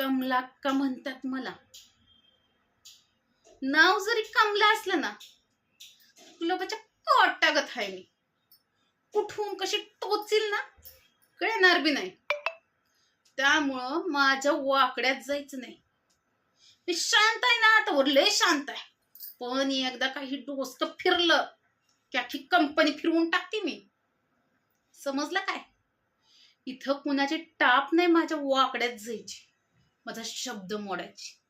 कमला का म्हणतात मला? नाव जरी कमला असलं ना गुलाबाच्या कोटागत आहे मी. कुठून कशी टोचील ना कळणार बी नाही. त्यामुळं माझ्या वाकड्यात जायचं नाही. मी शांत आहे ना आता लय शांत आहे. पण एकदा काही डोसक फिरलं की अख्खी कंपनी फिरवून टाकते मी. समजलं काय? इथं कुणाची टाप नाही माझ्या वाकड्यात जायची. माझा शब्द मोडायची.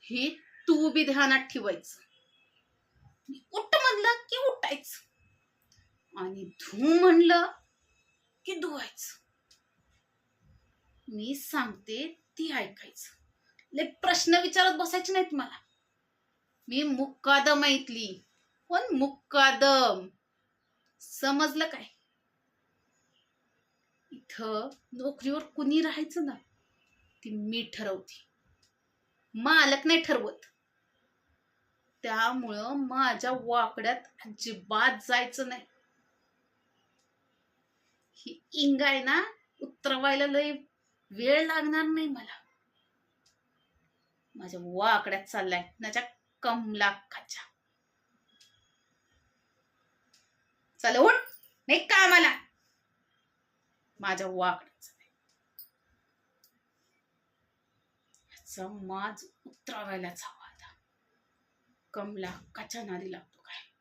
हे तू बी ध्यानात ठेवायचं. उठ म्हणलं की उठायचं. आणि धू म्हणलं की धुवायचं. मी सांगते ती ऐकायचं. ले प्रश्न विचारत बसायचे नाहीत मला. मी मुक्कादम ऐकली. पण मुक्कादम समजलं काय? इथं नोकरीवर कुणी राहायचं ना? ती मी ठरवते. मालक नाही ठरवत. त्यामुळं माझ्या वाकड्यात अजिबात जायचं नाही. ही इंग आहे ना उतरवायला लय वेळ लागणार नाही मला. माझ्या वाकड्यात चाललाय माझ्या कमलाखाच्या. चल उठ नाही कामाला. माझ्या वाकड्यात चाललाय. समाज उतरावायलाच हवा आता. कमला कचा नादी लागतो काय?